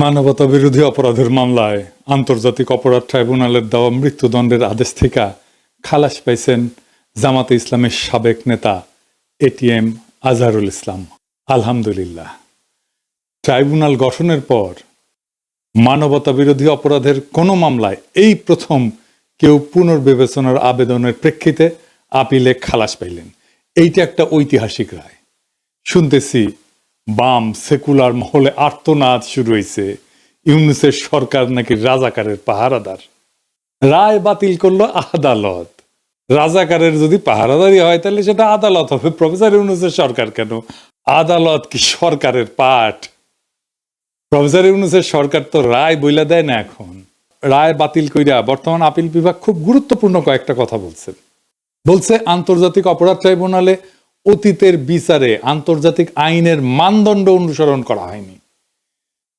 মানবতা বিরোধী অপরাধের মামলায় আন্তর্জাতিক অপরাধ ট্রাইব্যুনালের দেওয়া মৃত্যুদণ্ডের আদেশ থেকে খালাস পাইছেন জামাতে ইসলামের সাবেক নেতা এটিএম আজহারুল ইসলাম। আলহামদুলিল্লাহ। ট্রাইব্যুনাল গঠনের পর মানবতা বিরোধী অপরাধের কোনো মামলায় এই প্রথম কেউ পুনর্বিবেচনার আবেদনের প্রেক্ষিতে আপিলে খালাস পাইলেন। এইটা একটা ঐতিহাসিক রায়। শুনতেছি বাম সেকুলার মহলে আর্তনাদ শুরু হয়েছে ইউনুসের সরকার নাকি রাজাকারের পাহারাদার। রায় বাতিল করল আদালত। রাজাকারের যদি পাহারাদারি হয়, তাহলে সেটা আদালত হবে। প্রফেসর ইউনুসের সরকার কেন? আদালত কি সরকারের পাঠ? প্রফেসর ইউনুসের সরকার তো রায় বইলা দেয় না এখন। রায় বাতিল কইরা বর্তমান আপিল বিভাগ খুব গুরুত্বপূর্ণ কয়েকটা কথা বলছে। বলছে, আন্তর্জাতিক অপরাধ ট্রাইব্যুনালে অতীতের বিচারে আন্তর্জাতিক আইনের মানদণ্ড অনুসরণ করা হয়নি।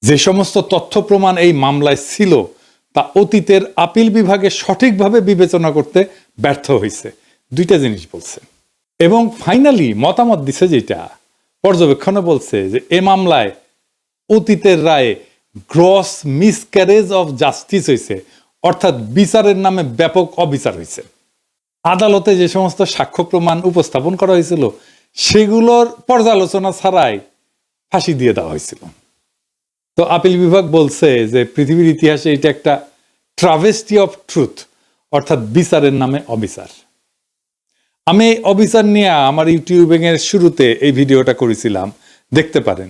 যে সমস্ত তথ্য প্রমাণ এই মামলায় ছিল, তা অতীতের আপিল বিভাগে সঠিকভাবে বিবেচনা করতে ব্যর্থ হয়েছে দুইটা জিনিস বলছে। এবং ফাইনালি মতামত দিছে যেটা, পর্যবেক্ষণে বলছে যে এ মামলায় অতীতের রায়ে গ্রস মিসক্যারেজ অফ জাস্টিস হয়েছে অর্থাৎ বিচারের নামে ব্যাপক অবিচার হয়েছে আদালতে যে সমস্ত সাক্ষ্য প্রমাণ উপস্থাপন করা হয়েছিল, সেগুলোর পর্যালোচনা ছাড়াই ফাঁসি দিয়ে দেওয়া হয়েছিল। তো আপিল বিভাগ বলছে যে পৃথিবীর ইতিহাসে এটা একটা ট্রাভেস্টি অফ ট্রুথ অর্থাৎ বিচারের নামে অবিচার। আমি অবিচার নিয়ে আমার ইউটিউবিং এর শুরুতে এই ভিডিওটা করেছিলাম, দেখতে পারেন।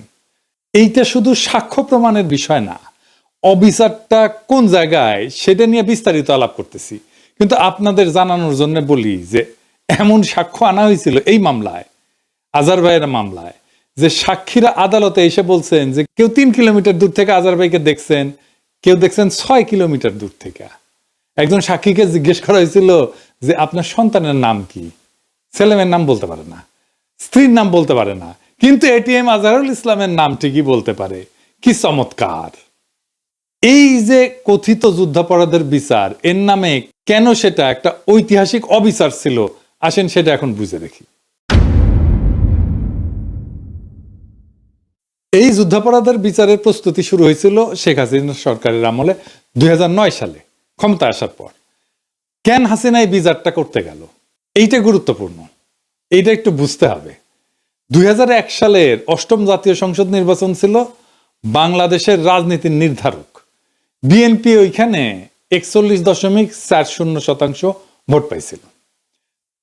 এইটা শুধু সাক্ষ্য প্রমাণের বিষয় না, অবিচারটা কোন জায়গায় সেটা নিয়ে বিস্তারিত আলাপ করতেছি। কিন্তু আপনাদের জানানোর জন্য বলি যে এমন সাক্ষ্য আনা হয়েছিল এই মামলায়, আজার ভাইয়ের মামলায়, যে সাক্ষীরা আদালতে এসে বলছেন যে কেউ তিন কিলোমিটার দূর থেকে আজার ভাইকে দেখছেন, কেউ দেখছেন ছয় কিলোমিটার দূর থেকে। একজন সাক্ষীকে জিজ্ঞেস করা হয়েছিল যে আপনার সন্তানের নাম কি? ছেলেমেয়ের নাম বলতে পারে না, স্ত্রীর নাম বলতে পারে না, কিন্তু এটিএম আজহারুল ইসলামের নাম ঠিকই বলতে পারে। কি চমৎকার! এই যে কথিত যুদ্ধাপরাধের বিচার, এর নামে কেন সেটা একটা ঐতিহাসিক অবিচার ছিল? আসেন সেটা এখন বুঝে দেখি। এই যুদ্ধাপরাধের বিচারের প্রস্তুতি শুরু হয়েছিল শেখ হাসিনা সরকারের আমলে দুই সালে ক্ষমতা আসার পর। কেন হাসিনা এই বিচারটা করতে গেল? এইটা গুরুত্বপূর্ণ। এইটা একটু বুঝতে হবে। দুই হাজার এক সালের অষ্টম জাতীয় সংসদ নির্বাচন ছিল বাংলাদেশের রাজনীতির নির্ধারক। বিএনপি ওইখানে একচল্লিশ দশমিক চার শূন্য শতাংশ ভোট পাইছিল।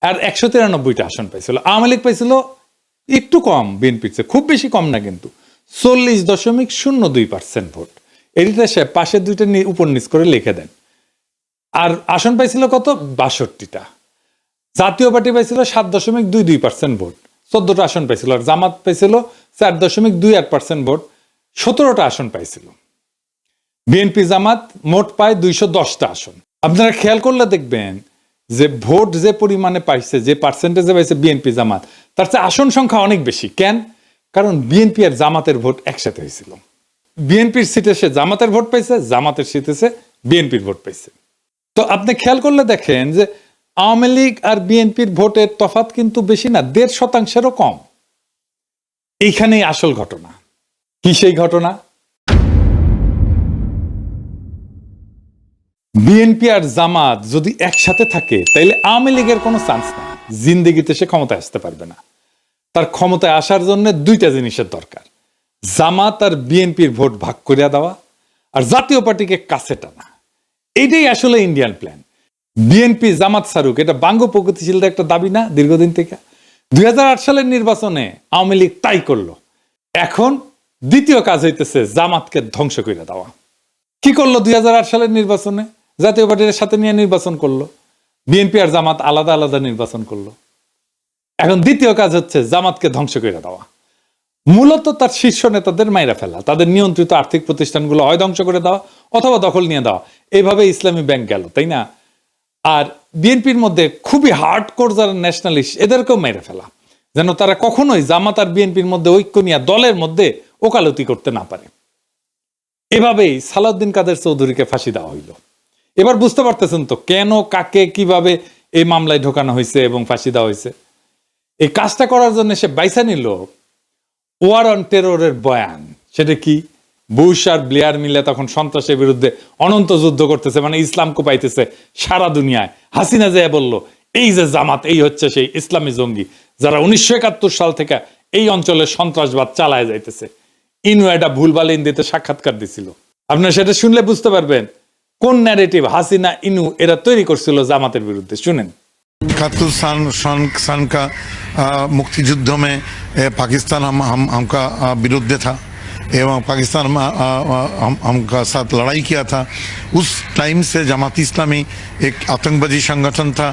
আর একশো তিরানব্বইটা আসন পাইছিল। আওয়ামী লীগ পাইছিল একটু কম, বিএনপির চেয়ে খুব বেশি কম না কিন্তু। চল্লিশ দশমিক শূন্য দুই পার্সেন্ট ভোট। এটিতে সে পাশে দুইটা উপর নিচ করে লিখে দেন। আর আসন পাইছিল কত? বাষট্টিটা। জাতীয় পার্টি পাইছিল সাত দশমিক দুই দুই পার্সেন্ট ভোট। চোদ্দটা আসন পাইছিল আর জামাত পাইছিল চার দশমিক দুই আট পার্সেন্ট ভোট। সতেরোটা আসন পাইছিল। বিএনপি জামাত মোট পায় দুইশো দশটা আসন। আপনারা খেয়াল করলে দেখবেন যে ভোট যে পরিমাণে পাইছে, যে পার্সেন্টেজে পাইছে বিএনপি জামাত, তার চেয়ে আসন সংখ্যা অনেক বেশি। কেন? কারণ বিএনপি আর জামাতের ভোট একসাথে হয়েছিল। বিএনপির সিটে সে জামাতের ভোট পাইছে, জামাতের সিটে সে বিএনপির ভোট পাইছে। তো আপনি খেয়াল করলে দেখেন যে আওয়ামী লীগ আর বিএনপির ভোটের তফাত কিন্তু বেশি না, দেড় শতাংশেরও কম। এইখানেই আসল ঘটনা। কি সেই ঘটনা? বিএনপি আর জামাত যদি একসাথে থাকে, তাইলে আওয়ামী লীগের কোনো চান্স নাই। জিন্দিগিতে সে ক্ষমতায় আসতে পারবে না। তার ক্ষমতায় আসার জন্য দুইটা জিনিসের দরকার। জামাত আর বিএনপির ভোট ভাগ করিয়া দেওয়া আর জাতীয় পার্টিকে কাছে টানা। এইটাই আসলে ইন্ডিয়ান প্ল্যান বিএনপি, জামাত সারুক, এটা বাঙ্গ প্রগতিশীলদের একটা দাবি না দীর্ঘদিন থেকে? দুই হাজার আট সালের নির্বাচনে আওয়ামী লীগ তাই করল। এখন দ্বিতীয় কাজ হইতেছে জামাতকে ধ্বংস করে দেওয়া। কি করল দুই হাজার আট সালের নির্বাচনে? জাতীয় পার্টির সাথে নিয়ে নির্বাচন করল। বিএনপি আর জামাত আলাদা আলাদা নির্বাচন করল। এখন দ্বিতীয় কাজ হচ্ছে জামাতকে ধ্বংস করে দেওয়া। মূলত তার শীর্ষ নেতাদের মাইরা ফেলা, তাদের নিয়ন্ত্রিত আর্থিক প্রতিষ্ঠানগুলো হয় ধ্বংস করে দেওয়া অথবা দখল নিয়ে দেওয়া। এইভাবে ইসলামী ব্যাংক গেল, তাই না? আর বিএনপির মধ্যে খুবই হার্ড কোর যারা ন্যাশনালিস্ট এদেরকেও মেরে ফেলা। যেন তারা কখনোই জামাত আর বিএনপির মধ্যে ঐক্য নিয়ে দলের মধ্যে ওকালতি করতে না পারে। এভাবেই সালাউদ্দিন কাদের চৌধুরীকে ফাঁসি দেওয়া হইল। এবার বুঝতে পারতেছেন তো কেন, কাকে, কীভাবে এই মামলায় ঢোকানো হয়েছে এবং ফাঁসি দেওয়া হয়েছে? এই কাজটা করার জন্য সে বাইসা নিল। ওয়ার অন টেরোরের বয়ান। সেটা কি? বুশ আর ব্লেয়ার মিলে তখন সন্ত্রাসের বিরুদ্ধে অনন্ত যুদ্ধ করতেছে মানে ইসলাম কোপাইতেছে সারা দুনিয়ায়। হাসিনা যে বলল, এই যে জামাত, এই হচ্ছে সেই ইসলামী জঙ্গি যারা উনিশশো একাত্তর সাল থেকে এই অঞ্চলে সন্ত্রাসবাদ চালায় যাইতেছে। ইনু একটা ভুলভাল ইন্দিতে সাক্ষাৎকার দিছিল। আপনারা সেটা শুনলে বুঝতে পারবেন। কোন ন্যারেটিভ হাসিনা ইনু এরা তৈরি করছিল জামাতের বিরুদ্ধে শুনেন इकहत्तर सन सन सन का अ, मुक्ति युद्ध में ए, पाकिस्तान हम हम हमका अ, विरुद्ध था एवं पाकिस्तान में, अ, अ, हम हमका साथ लड़ाई किया था उस टाइम से जमात इस्लामी एक आतंकवादी संगठन था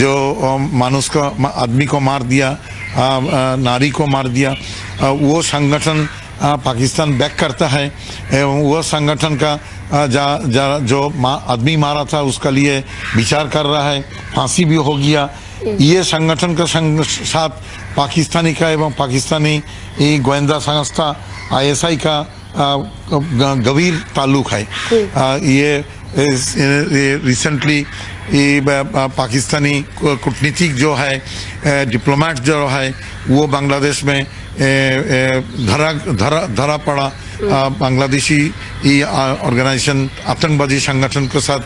जो अ, मानुष को मा- आदमी को मार दिया अ, अ, नारी को मार दिया अ, वो संगठन अ, पाकिस्तान बैक करता है एवं वो संगठन का अ, जा, जा, जो मा, आदमी मारा था उसका लिए विचार कर रहा है। फांसी भी हो गया। ये संगठन का संग, साथ पाकिस्तानी का एवं पाकिस्तानी गोयंदा संस्था आईएसआई का गंभीर ताल्लुक है। ये ये रिसेंटली पाकिस्तानी कूटनीतिक जो है डिप्लोमेट जो है वो बांग्लादेश में धरा धरा धरा पड़ा। बांग्लादेशी ये ऑर्गेनाइजेशन आतंकवादी संगठन के साथ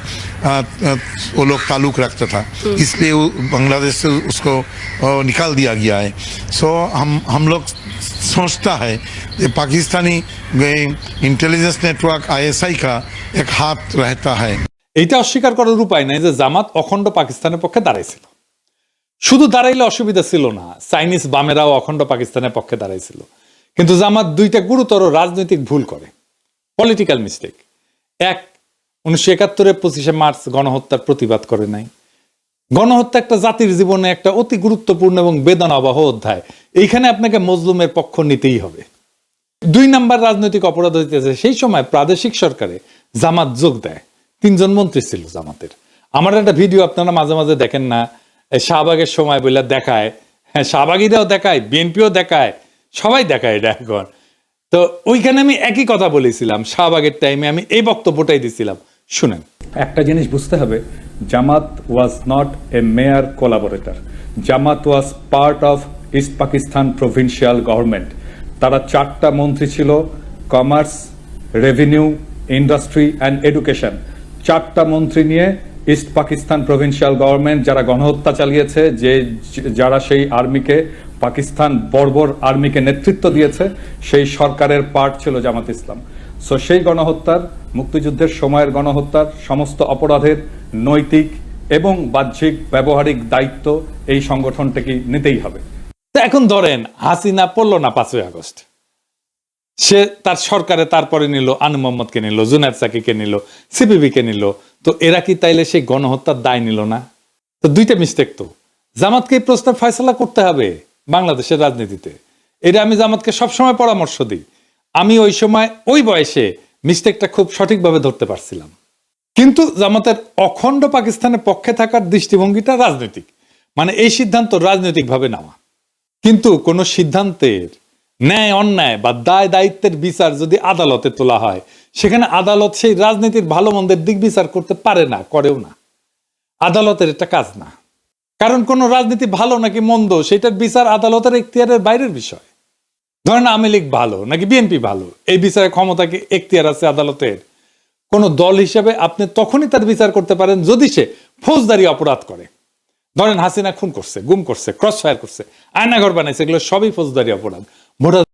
आ, आ, वो लोग ताल्लुक रखता था इसलिए वो बांग्लादेश से उसको आ, निकाल दिया गया है सो हम हम लोग सोचता है कि पाकिस्तानी इंटेलिजेंस नेटवर्क आईएसआई का एक हाथ रहता है এইটা অস্বীকার করার উপায় নাই যে জামাত অখণ্ড পাকিস্তানের পক্ষে দাঁড়াইছিল শুধু দাঁড়াইলে অসুবিধা ছিল না চাইনিজ বামেরাও অখণ্ড পাকিস্তানের পক্ষে দাঁড়াইছিল কিন্তু জামাত দুইটা গুরুতর রাজনৈতিক ভুল করে। পলিটিক্যাল মিস্টেক এক, উনিশশো একাত্তরের পঁচিশে মার্চ গণহত্যার প্রতিবাদ করে নাই। গণহত্যা একটা জাতির জীবনে একটা অতি গুরুত্বপূর্ণ এবং বেদনাবহ অধ্যায়। এইখানে আপনাকে মজলুমের পক্ষ নিতেই হবে। দুই নাম্বার রাজনৈতিক অপরাধ হইতেছে, সেই সময় প্রাদেশিক সরকারে জামাত যোগ দেয়। তিনজন মন্ত্রী ছিল জামাতের। আমার একটা ভিডিও আপনারা মাঝে মাঝে দেখেন না। শাহবাগের সময় বলে দেখায়। হ্যাঁ শাহবাগিরাও দেখায়, বিএনপিও দেখায়। সবাই দেখায় এটা এখন। তো ওইখানে আমি একই কথা বলেছিলাম, শাহবাগের টাইমে আমি এই বক্তব্যটাই দিছিলাম। শুনেন। একটা জিনিস বুঝতে হবে, Jamaat was not a mere collaborator Jamaat was part of East Pakistan provincial government তারা চারটা মন্ত্রী ছিল commerce revenue industry and education চারটা মন্ত্রী নিয়ে ইস্ট পাকিস্তান প্রভিন্সিয়াল গভর্নমেন্ট যারা গণহত্যা চালিয়েছে, যে, যারা সেই আর্মিকে পাকিস্তান বর্বর আর্মিকে নেতৃত্ব দিয়েছে, সেই সরকারের পার্ট ছিল জামাত ইসলাম। সো সেই গণহত্যার, মুক্তিযুদ্ধের সময়ের গণহত্যার সমস্ত অপরাধের নৈতিক এবং বাহ্যিক ব্যবহারিক দায়িত্ব এই সংগঠনটাকে নিতেই হবে। এখন ধরেন, হাসিনা পড়ল না পাঁচই আগস্ট। সে তার সরকারে তারপরে নিল, আনু মোহাম্মদকে নিল, জুনায়দ সাকিকে নিল, সিপিবি কে নিল। তো এরা কি তাইলে সেই গণহত্যার দায় নিল না? তো দুইটা মিস্টেক তো। জামাতকে এই প্রস্তাব ফয়সলা করতে হবে। বাংলাদেশের রাজনীতিতে। এটা আমি জামাতকে সবসময় পরামর্শ দিই। আমি ওই সময়, ওই বয়সে মিস্টেকটা খুব সঠিকভাবে ধরতে পারছিলাম। কিন্তু জামাতের অখণ্ড পাকিস্তানের পক্ষে থাকার দৃষ্টিভঙ্গিটা রাজনৈতিক। মানে এই সিদ্ধান্ত রাজনৈতিকভাবে নেওয়া। কিন্তু কোন সিদ্ধান্তের ন্যায়, অন্যায় বা দায় দায়িত্বের বিচার যদি আদালতে তোলা হয়, সেখানে আদালত সেই রাজনীতির ভালো মন্দের দিক বিচার করতে পারে না, করেও না। আদালতের এটা কাজ না। কারণ কোন রাজনীতি ভালো নাকি মন্দ, সেটার বিচার আদালতের এখতিয়ারের বাইরের বিষয়। ধরেন আওয়ামী লীগ ভালো নাকি বিএনপি ভালো, এই বিচারে ক্ষমতা কি এখতিয়ার আছে আদালতের? কোন দল হিসেবে আপনি তখনই তার বিচার করতে পারেন যদি সে ফৌজদারি অপরাধ করে। ধরেন হাসিনা খুন করছে, গুম করছে ক্রস ফায়ার করছে, আয়নাঘর বানাইছে, এগুলো সবই ফৌজদারি অপরাধ। ভোটার